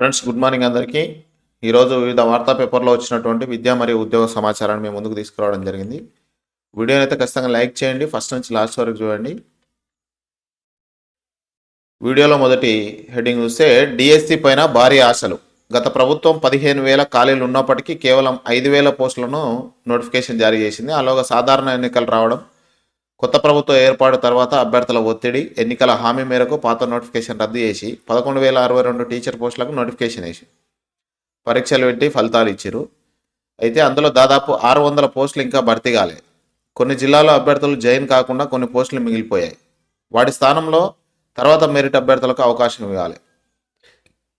Friends good morning అందరికీ. ఈరోజు వివిధ వార్తా పేపర్లో వచ్చినటువంటి విద్య మరియు ఉద్యోగ సమాచారాన్ని మేము ముందుకు తీసుకురావడం జరిగింది. వీడియోని అయితే ఖచ్చితంగా లైక్ చేయండి ఫస్ట్ నుంచి లాస్ట్ వరకు చూడండి. వీడియోలో మొదటి హెడ్డింగ్ చూస్తే డిఎస్సి పైన భారీ ఆశలు. గత ప్రభుత్వం పదిహేను వేల ఖాళీలు ఉన్నప్పటికీ కేవలం ఐదు వేల పోస్టులను నోటిఫికేషన్ జారీ చేసింది. అలాగా సాధారణ ఎన్నికలు రావడం కొత్త ప్రభుత్వ ఏర్పాటు తర్వాత అభ్యర్థుల ఒత్తిడి ఎన్నికల హామీ మేరకు పాత నోటిఫికేషన్ రద్దు చేసి పదకొండు వేల అరవై రెండు టీచర్ పోస్టులకు నోటిఫికేషన్ వేసి పరీక్షలు పెట్టి ఫలితాలు ఇచ్చారు అయితే అందులో దాదాపు ఆరు వందల పోస్టులు ఇంకా భర్తీ కాలే. కొన్ని జిల్లాలో అభ్యర్థులు జైన్ కాకుండా కొన్ని పోస్టులు మిగిలిపోయాయి. వాటి స్థానంలో తర్వాత మెరిట్ అభ్యర్థులకు అవకాశం ఇవ్వాలి.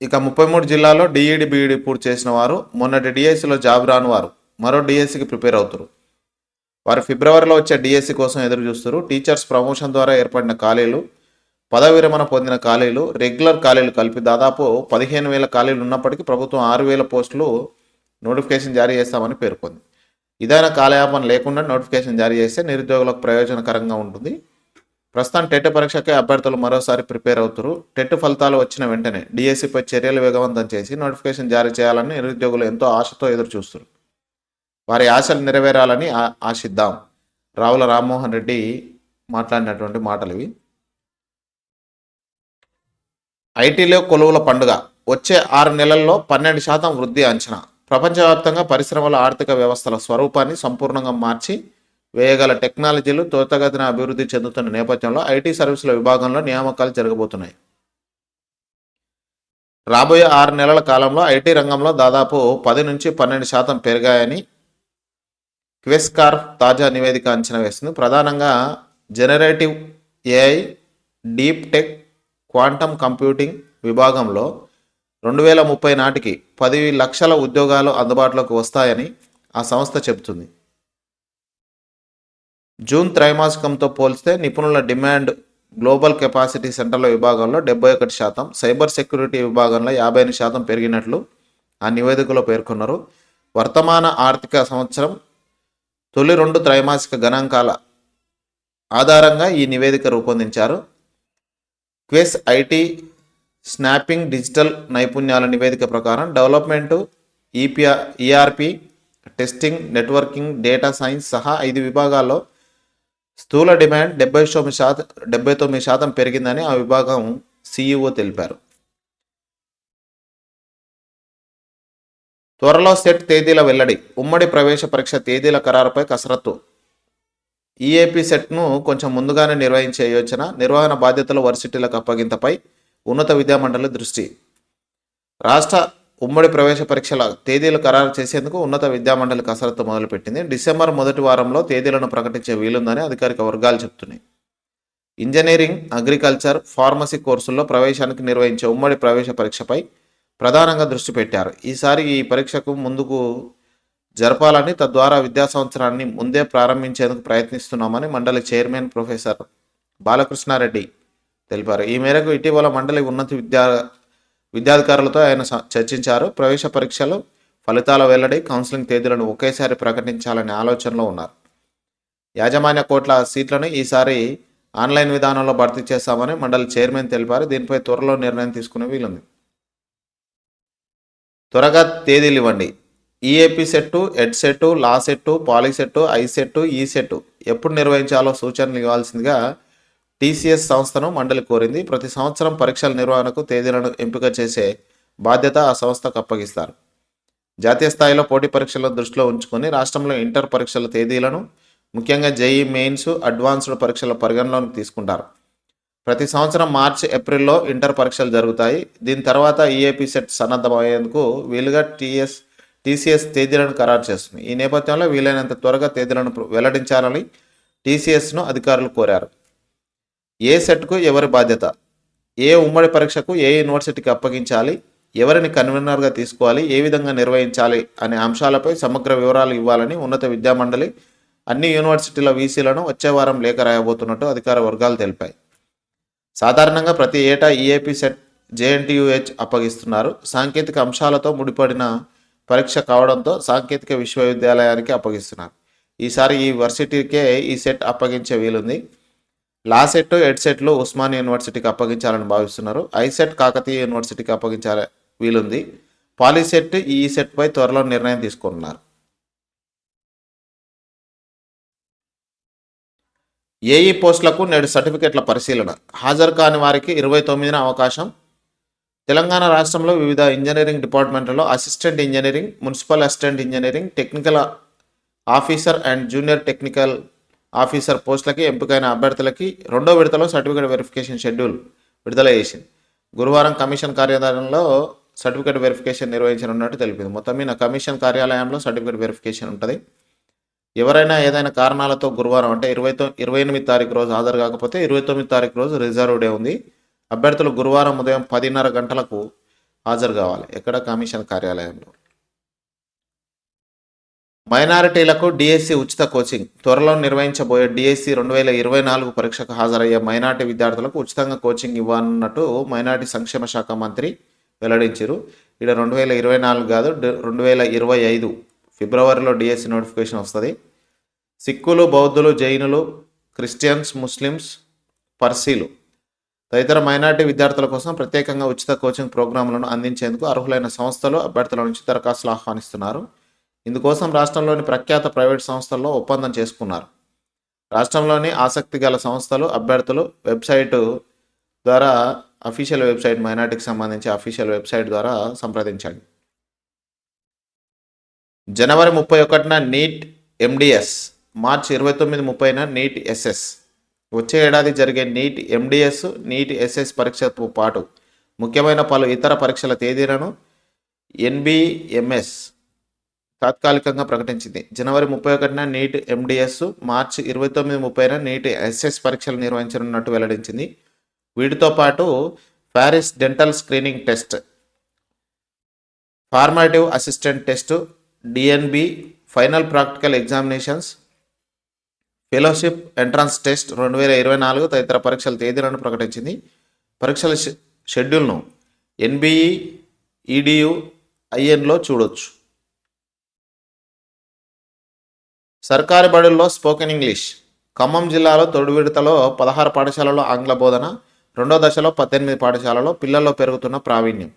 ఇక ముప్పై మూడు జిల్లాలో డిఈడి బీఈడి పూర్తి చేసిన వారు మొన్నటి డిఎస్సిలో జాబ్ రాని వారు మరో డిఎస్సికి ప్రిపేర్ అవుతారు వారు ఫిబ్రవరిలో వచ్చే డిఎస్సి కోసం ఎదురు చూస్తారు. టీచర్స్ ప్రమోషన్ ద్వారా ఏర్పడిన ఖాళీలు పదవి విరమణ పొందిన ఖాళీలు రెగ్యులర్ ఖాళీలు కలిపి దాదాపు పదిహేను వేల ఖాళీలు ఉన్నప్పటికీ ప్రభుత్వం ఆరు వేల పోస్టులు నోటిఫికేషన్ జారీ చేస్తామని పేర్కొంది. ఇదైనా కాలయాపన లేకుండా నోటిఫికేషన్ జారీ చేస్తే నిరుద్యోగులకు ప్రయోజనకరంగా ఉంటుంది. ప్రస్తుతం టెట్ పరీక్షకే అభ్యర్థులు మరోసారి ప్రిపేర్ అవుతారు. టెట్ ఫలితాలు వచ్చిన వెంటనే డిఎస్సిపై చర్యలు వేగవంతం చేసి నోటిఫికేషన్ జారీ చేయాలని నిరుద్యోగులు ఎంతో ఆశతో ఎదురు చూస్తారు వారి ఆశలు నెరవేరాలని ఆశిద్దాం. రావుల రామ్మోహన్ రెడ్డి మాట్లాడినటువంటి మాటలు ఇవి ఐటీలో కొలువుల పండుగ. వచ్చే ఆరు నెలల్లో పన్నెండు శాతం వృద్ధి అంచనా. ప్రపంచవ్యాప్తంగా పరిశ్రమల ఆర్థిక వ్యవస్థల స్వరూపాన్ని సంపూర్ణంగా మార్చి వేయగల టెక్నాలజీలు త్వరితగతిన అభివృద్ధి చెందుతున్న నేపథ్యంలో ఐటీ సర్వీసుల విభాగంలో నియామకాలు జరగబోతున్నాయి. రాబోయే ఆరు నెలల కాలంలో ఐటీ రంగంలో దాదాపు పది నుంచి పన్నెండు శాతం పెరిగాయని క్వెస్కార్ తాజా నివేదిక అంచనా వేస్తుంది. ప్రధానంగా generative AI deep tech quantum computing విభాగంలో రెండు వేల ముప్పై నాటికి పది లక్షల ఉద్యోగాలు అందుబాటులోకి వస్తాయని ఆ సంస్థ చెబుతుంది. జూన్ త్రైమాసికంతో పోల్స్తే నిపుణుల డిమాండ్ గ్లోబల్ కెపాసిటీ సెంటర్ల విభాగంలో డెబ్బై ఒకటి శాతం సైబర్ సెక్యూరిటీ విభాగంలో యాభై ఎనిమిది శాతం పెరిగినట్లు ఆ నివేదికలో పేర్కొన్నారు. వర్తమాన ఆర్థిక సంవత్సరం తొలి రెండు త్రైమాసిక గణాంకాల ఆధారంగా ఈ నివేదిక రూపొందించారు. క్వెస్ ఐటీ స్నాపింగ్ డిజిటల్ నైపుణ్యాల నివేదిక ప్రకారం development ఈపిఆ ERP testing networking data science సహా ఐదు విభాగాల్లో స్థూల డిమాండ్ డెబ్బై తొమ్మిది శాతం డెబ్బై తొమ్మిది శాతం పెరిగిందని ఆ విభాగం సిఇఓ తెలిపారు. త్వరలో సెట్ తేదీల వెల్లడి. ఉమ్మడి ప్రవేశ పరీక్ష తేదీల ఖరారుపై కసరత్తు. ఈఏపీ సెట్ను కొంచెం ముందుగానే నిర్వహించే యోచన నిర్వహణ బాధ్యతలు వర్సిటీలకు అప్పగింతపై ఉన్నత విద్యామండలి దృష్టి. రాష్ట్ర ఉమ్మడి ప్రవేశ పరీక్షల తేదీలు ఖరారు చేసేందుకు ఉన్నత విద్యామండలి కసరత్తు మొదలుపెట్టింది. డిసెంబర్ మొదటి వారంలో తేదీలను ప్రకటించే వీలుందని అధికారిక వర్గాలు చెబుతున్నాయి. ఇంజనీరింగ్ అగ్రికల్చర్ ఫార్మసీ కోర్సుల్లో ప్రవేశానికి నిర్వహించే ఉమ్మడి ప్రవేశ పరీక్షపై ప్రధానంగా దృష్టి పెట్టారు. ఈసారి ఈ పరీక్షకు ముందుకు జరపాలని తద్వారా విద్యా సంవత్సరాన్ని ముందే ప్రారంభించేందుకు ప్రయత్నిస్తున్నామని మండలి చైర్మన్ ప్రొఫెసర్ బాలకృష్ణారెడ్డి తెలిపారు. ఈ మేరకు ఇటీవల మండలి ఉన్నత విద్యా విద్యాధికారులతో ఆయన చర్చించారు. ప్రవేశ పరీక్షలు ఫలితాల వెల్లడి కౌన్సిలింగ్ తేదీలను ఒకేసారి ప్రకటించాలనే ఆలోచనలో ఉన్నారు. యాజమాన్య కోట్ల సీట్లను ఈసారి ఆన్లైన్ విధానంలో భర్తీ చేస్తామని మండలి చైర్మన్ తెలిపారు. దీనిపై త్వరలో నిర్ణయం తీసుకునే వీలుంది. త్వరగా తేదీలు ఇవ్వండి EAP CET Ed CET law CET పాలిక్ CET I CET E CET. ఎప్పుడు నిర్వహించాలో సూచనలు ఇవ్వాల్సిందిగా టీసీఎస్ సంస్థను మండలి కోరింది. ప్రతి సంవత్సరం పరీక్షల నిర్వహణకు తేదీలను ఎంపిక చేసే బాధ్యత ఆ సంస్థకు అప్పగిస్తారు. జాతీయ స్థాయిలో పోటీ పరీక్షలను దృష్టిలో ఉంచుకొని రాష్ట్రంలో ఇంటర్ పరీక్షల తేదీలను ముఖ్యంగా జేఈ మెయిన్స్ అడ్వాన్స్డ్ పరీక్షల పరిగణలోకి తీసుకుంటారు. ప్రతి సంవత్సరం మార్చి ఏప్రిల్లో ఇంటర్ పరీక్షలు జరుగుతాయి. దీని తర్వాత ఈఏపీ సెట్ సన్నద్ధమయ్యేందుకు వీలుగా టీఎస్ టీసీఎస్ తేదీలను ఖరారు చేస్తుంది. ఈ నేపథ్యంలో వీలైనంత త్వరగా తేదీలను వెల్లడించాలని టీసీఎస్ను అధికారులు కోరారు. ఏ సెట్కు ఎవరి బాధ్యత? ఏ ఉమ్మడి పరీక్షకు ఏ యూనివర్సిటీకి అప్పగించాలి? ఎవరిని కన్వీనర్గా తీసుకోవాలి? ఏ విధంగా నిర్వహించాలి? అనే అంశాలపై సమగ్ర వివరాలు ఇవ్వాలని ఉన్నత విద్యామండలి అన్ని యూనివర్సిటీల వీసీలను వచ్చే వారం లేఖ రాయబోతున్నట్టు అధికార వర్గాలు తెలిపాయి. సాధారణంగా ప్రతి ఏటా ఈఏపీ సెట్ జేఎన్టీయుహెచ్ అప్పగిస్తున్నారు. సాంకేతిక అంశాలతో ముడిపడిన పరీక్ష కావడంతో సాంకేతిక విశ్వవిద్యాలయానికి అప్పగిస్తున్నారు. ఈసారి ఈ వర్సిటీకే ఈ సెట్ అప్పగించే వీలుంది. లా సెట్ ఎడ్ సెట్లు ఉస్మానియా యూనివర్సిటీకి అప్పగించాలని భావిస్తున్నారు. ఐసెట్ కాకతీయ యూనివర్సిటీకి అప్పగించాలి వీలుంది. పాలిసెట్ ఈ సెట్పై త్వరలో నిర్ణయం తీసుకున్నారు ఏఈ పోస్టులకు నేడు సర్టిఫికెట్ల పరిశీలన. హాజరు కాని వారికి ఇరవై తొమ్మిదిన అవకాశం. తెలంగాణ రాష్ట్రంలో వివిధ engineering డిపార్ట్మెంట్లలో assistant engineering municipal assistant engineering technical officer and junior technical officer పోస్టులకి ఎంపికైన అభ్యర్థులకి రెండో విడతలో సర్టిఫికేట్ వెరిఫికేషన్ షెడ్యూల్ విడుదల చేసింది. గురువారం కమిషన్ కార్యాలయంలో సర్టిఫికేట్ వెరిఫికేషన్ నిర్వహించనున్నట్టు తెలిపింది. మొత్తం మీద కమిషన్ కార్యాలయంలో సర్టిఫికేట్ వెరిఫికేషన్ ఉంటుంది. ఎవరైనా ఏదైనా కారణాలతో గురువారం అంటే ఇరవై ఇరవై ఎనిమిది తారీఖు రోజు హాజరు కాకపోతే ఇరవై తొమ్మిది తారీఖు రోజు రిజర్వ్ డే ఉంది. అభ్యర్థులు గురువారం ఉదయం పదిన్నర గంటలకు హాజరు కావాలి. ఎక్కడ? కమిషన్ కార్యాలయంలో. మైనారిటీలకు డిఎస్సి ఉచిత కోచింగ్. త్వరలో నిర్వహించబోయే డిఎస్సి రెండు వేల ఇరవై నాలుగు పరీక్షకు హాజరయ్యే మైనార్టీ విద్యార్థులకు ఉచితంగా కోచింగ్ ఇవ్వనున్నట్టు మైనార్టీ సంక్షేమ శాఖ మంత్రి వెల్లడించారు. ఇక్కడ రెండు వేల ఇరవై నాలుగు కాదు రెండు వేల ఇరవై ఐదు ఫిబ్రవరిలో డిఎస్సి నోటిఫికేషన్ వస్తుంది. సిక్కులు బౌద్ధులు జైనులు క్రిస్టియన్స్ ముస్లిమ్స్ పర్సీలు తదితర మైనార్టీ విద్యార్థుల కోసం ప్రత్యేకంగా ఉచిత కోచింగ్ ప్రోగ్రాంలను అందించేందుకు అర్హులైన సంస్థలు అభ్యర్థుల నుంచి దరఖాస్తులు ఆహ్వానిస్తున్నారు. ఇందుకోసం రాష్ట్రంలోని ప్రఖ్యాత ప్రైవేట్ సంస్థల్లో ఒప్పందం చేసుకున్నారు. రాష్ట్రంలోని ఆసక్తి గల సంస్థలు అభ్యర్థులు వెబ్సైటు ద్వారా అఫీషియల్ వెబ్సైట్ మైనార్టీకి సంబంధించి అఫీషియల్ వెబ్సైట్ ద్వారా సంప్రదించండి. జనవరి ముప్పై ఒకటిన నీట్ ఎండిఎస్ మార్చి ఇరవై తొమ్మిది ముప్పైన నీట్ ఎస్ఎస్ వచ్చే ఏడాది జరిగే నీట్ ఎండిఎస్ నీట్ ఎస్ఎస్ పరీక్షతో పాటు ముఖ్యమైన పలు ఇతర పరీక్షల తేదీలను ఎన్బిఎంఎస్ తాత్కాలికంగా ప్రకటించింది. జనవరి ముప్పై ఒకటిన నీట్ ఎండిఎస్ మార్చి ఇరవై తొమ్మిది ముప్పైన నీట్ ఎస్ఎస్ పరీక్షలు నిర్వహించనున్నట్టు వెల్లడించింది. వీటితో పాటు Paris dental screening test formative assistant test DNB final practical examinations fellowship entrance test రెండు వేల ఇరవై నాలుగు తదితర పరీక్షల తేదీలను ప్రకటించింది. పరీక్షల షె- షెడ్యూల్ను ఎన్బిఈ ఈడియు ఐఎన్లో చూడొచ్చు. సర్కారీ బడుల్లో స్పోకెన్ ఇంగ్లీష్ ఖమ్మం జిల్లాలో తొలి విడతలో పదహారు పాఠశాలలో ఆంగ్ల బోధన రెండో దశలో పద్దెనిమిది పాఠశాలలో పిల్లల్లో పెరుగుతున్న ప్రావీణ్యం.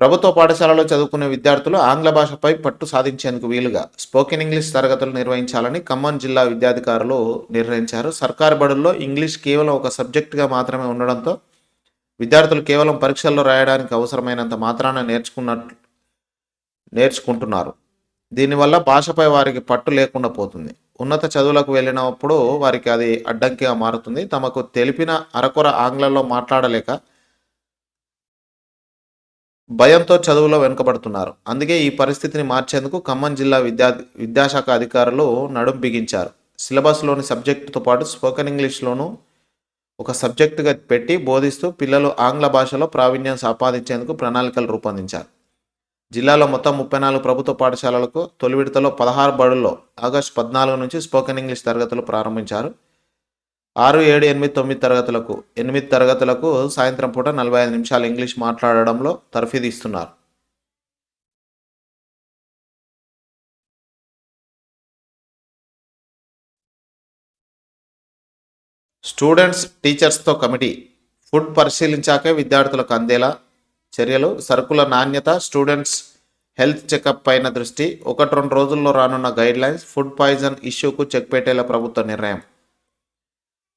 ప్రభుత్వ పాఠశాలలో చదువుకునే విద్యార్థులు ఆంగ్ల భాషపై పట్టు సాధించేందుకు వీలుగా స్పోకెన్ ఇంగ్లీష్ తరగతులు నిర్వహించాలని ఖమ్మం జిల్లా విద్యాధికారులు నిర్ణయించారు. సర్కారు బడుల్లో ఇంగ్లీష్ కేవలం ఒక సబ్జెక్టుగా మాత్రమే ఉండడంతో విద్యార్థులు కేవలం పరీక్షల్లో రాయడానికి అవసరమైనంత మాత్రాన నేర్చుకున్నట్లు నేర్చుకుంటున్నారు. దీనివల్ల భాషపై వారికి పట్టు లేకుండా పోతుంది. ఉన్నత చదువులకు వెళ్ళినప్పుడు వారికి అది అడ్డంకిగా మారుతుంది. తమకు తెలిపిన అరకొర ఆంగ్లంలో మాట్లాడలేక భయంతో చదువులో వెనుకబడుతున్నారు. అందుకే ఈ పరిస్థితిని మార్చేందుకు ఖమ్మం జిల్లా విద్యా విద్యాశాఖ అధికారులు నడుం బిగించారు. సిలబస్లోని సబ్జెక్టుతో పాటు స్పోకెన్ ఇంగ్లీష్లోనూ ఒక సబ్జెక్టుగా పెట్టి బోధిస్తూ పిల్లలు ఆంగ్ల భాషలో ప్రావీణ్యం సంపాదించేందుకు ప్రణాళికలు రూపొందించారు. జిల్లాలో మొత్తం ముప్పై నాలుగు ప్రభుత్వ పాఠశాలలకు తొలి విడతలో పదహారు బడుల్లో ఆగస్టు పద్నాలుగు నుంచి స్పోకెన్ ఇంగ్లీష్ తరగతులు ప్రారంభించారు. ఆరు ఏడు ఎనిమిది తొమ్మిది తరగతులకు ఎనిమిది తరగతులకు సాయంత్రం పూట నలభై ఐదు నిమిషాలు ఇంగ్లీష్ మాట్లాడడంలో తర్ఫీదు ఇస్తున్నారు స్టూడెంట్స్ టీచర్స్తో కమిటీ ఫుడ్ పరిశీలించాకే విద్యార్థులకు అందేలా చర్యలు సరుకుల నాణ్యత స్టూడెంట్స్ హెల్త్ చెకప్ పైన దృష్టి ఒకటి రెండు రోజుల్లో రానున్న గైడ్ లైన్స్ ఫుడ్ పాయిజన్ ఇష్యూకు చెక్ పెట్టేలా ప్రభుత్వ నిర్ణయం.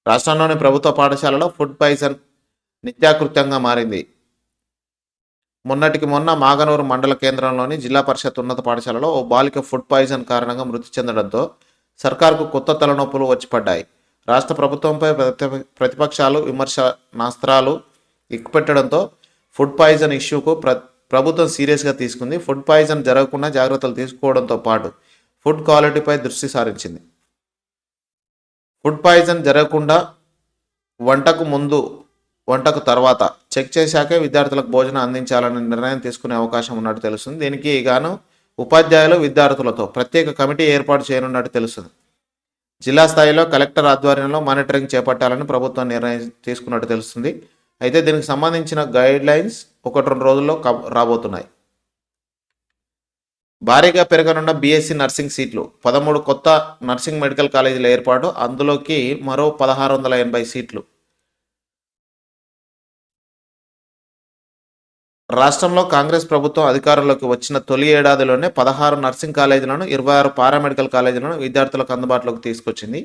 రాష్ట్రంలోని ప్రభుత్వ పాఠశాలలో ఫుడ్ పాయిజన్ నిత్యాకృత్యంగా మారింది. మొన్నటికి మొన్న మాగనూరు మండల కేంద్రంలోని జిల్లా పరిషత్ ఉన్నత పాఠశాలలో ఓ బాలిక ఫుడ్ పాయిజన్ కారణంగా మృతి చెందడంతో సర్కార్కు కొత్త తలనొప్పులు వచ్చి పడ్డాయి. రాష్ట్ర ప్రభుత్వంపై ప్రతి- ప్రతిపక్షాలు విమర్శనాస్త్రాలు ఎక్కుపెట్టడంతో ఫుడ్ పాయిజన్ ఇష్యూకు ప్ర ప్రభుత్వం సీరియస్గా తీసుకుంది. ఫుడ్ పాయిజన్ జరగకుండా జాగ్రత్తలు తీసుకోవడంతో పాటు ఫుడ్ క్వాలిటీపై దృష్టి సారించింది. ఫుడ్ పాయిజన్ జరగకుండా వంటకు ముందు వంటకు తర్వాత చెక్ చేశాకే విద్యార్థులకు భోజనం అందించాలనే నిర్ణయం తీసుకునే అవకాశం ఉన్నట్టు తెలుస్తుంది. దీనికి గాను ఉపాధ్యాయులు విద్యార్థులతో ప్రత్యేక కమిటీ ఏర్పాటు చేయనున్నట్టు తెలుస్తుంది. జిల్లా స్థాయిలో కలెక్టర్ ఆధ్వర్యంలో మానిటరింగ్ చేపట్టాలని ప్రభుత్వం నిర్ణయం తీసుకున్నట్టు తెలుస్తుంది. అయితే దీనికి సంబంధించిన గైడ్ లైన్స్ ఒకటి రెండు రోజుల్లో రాబోతున్నాయి. భారీగా పెరగనున్న బీఎస్సీ నర్సింగ్ సీట్లు పదమూడు కొత్త నర్సింగ్ మెడికల్ కాలేజీల ఏర్పాటు అందులోకి మరో పదహారు వందల ఎనభై సీట్లు. రాష్ట్రంలో కాంగ్రెస్ ప్రభుత్వం అధికారంలోకి వచ్చిన తొలి ఏడాదిలోనే పదహారు నర్సింగ్ కాలేజీలను ఇరవై ఆరు పారామెడికల్ కాలేజీలను విద్యార్థులకు అందుబాటులోకి తీసుకొచ్చింది.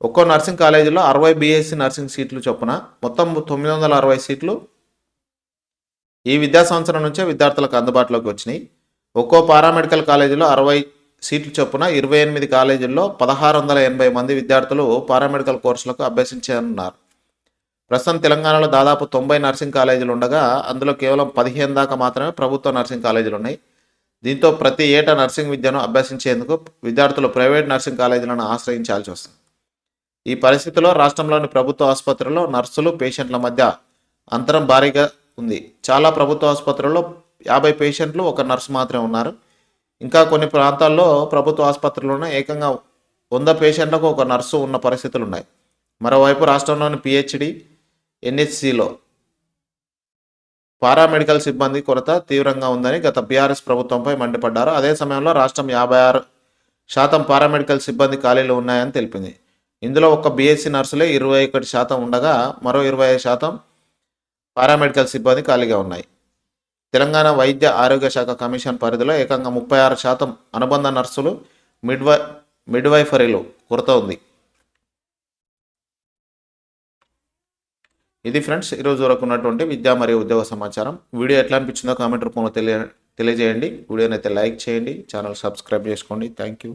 ఒక్కో నర్సింగ్ కాలేజీలో అరవై బీఎస్సీ నర్సింగ్ సీట్లు చొప్పున మొత్తం తొమ్మిది వందల అరవై సీట్లు ఈ విద్యా సంవత్సరం నుంచే విద్యార్థులకు అందుబాటులోకి వచ్చినాయి. ఒక్కో పారామెడికల్ కాలేజీలో అరవై సీట్లు చొప్పున ఇరవై ఎనిమిది కాలేజీల్లో పదహారు వందల ఎనభై మంది విద్యార్థులు పారామెడికల్ కోర్సులకు అభ్యసించనున్నారు. ప్రస్తుతం తెలంగాణలో దాదాపు తొంభై నర్సింగ్ కాలేజీలు ఉండగా అందులో కేవలం పదిహేను దాకా మాత్రమే ప్రభుత్వ నర్సింగ్ కాలేజీలు ఉన్నాయి. దీంతో ప్రతి ఏటా నర్సింగ్ విద్యను అభ్యసించేందుకు విద్యార్థులు ప్రైవేట్ నర్సింగ్ కాలేజీలను ఆశ్రయించాల్సి వస్తుంది. ఈ పరిస్థితిలో రాష్ట్రంలోని ప్రభుత్వ ఆసుపత్రుల్లో నర్సులు పేషెంట్ల మధ్య అంతరం భారీగా ఉంది. చాలా ప్రభుత్వ ఆసుపత్రుల్లో యాభై పేషెంట్లు ఒక నర్సు మాత్రమే ఉన్నారు. ఇంకా కొన్ని ప్రాంతాల్లో ప్రభుత్వ ఆసుపత్రుల్లోనే ఏకంగా వంద పేషెంట్లకు ఒక నర్సు ఉన్న పరిస్థితులు ఉన్నాయి. మరోవైపు రాష్ట్రంలోని పిహెచ్డి ఎన్హెచ్సిలో పారామెడికల్ సిబ్బంది కొరత తీవ్రంగా ఉందని గత బీఆర్ఎస్ ప్రభుత్వంపై మండిపడ్డారు. అదే సమయంలో రాష్ట్రం యాభై ఆరు శాతం పారామెడికల్ సిబ్బంది ఖాళీలు ఉన్నాయని తెలిపింది. ఇందులో ఒక బీఎస్సీ నర్సులే ఇరవై ఒకటి శాతం ఉండగా మరో ఇరవై ఐదు శాతం పారామెడికల్ సిబ్బంది ఖాళీగా ఉన్నాయి. తెలంగాణ వైద్య ఆరోగ్య శాఖ కమిషన్ పరిధిలో ఏకంగా ముప్పై ఆరు శాతం అనుబంధ నర్సులు మిడ్వై మిడ్వైఫరీలు కొరత ఉంది. ఇది ఫ్రెండ్స్ ఈరోజు వరకు ఉన్నటువంటి విద్యా మరియు ఉద్యోగ సమాచారం. వీడియో ఎట్లా అనిపించిందో కామెంట్ రూపంలో తెలియ తెలియజేయండి. వీడియోని అయితే లైక్ చేయండి ఛానల్ సబ్స్క్రైబ్ చేసుకోండి. Thank you.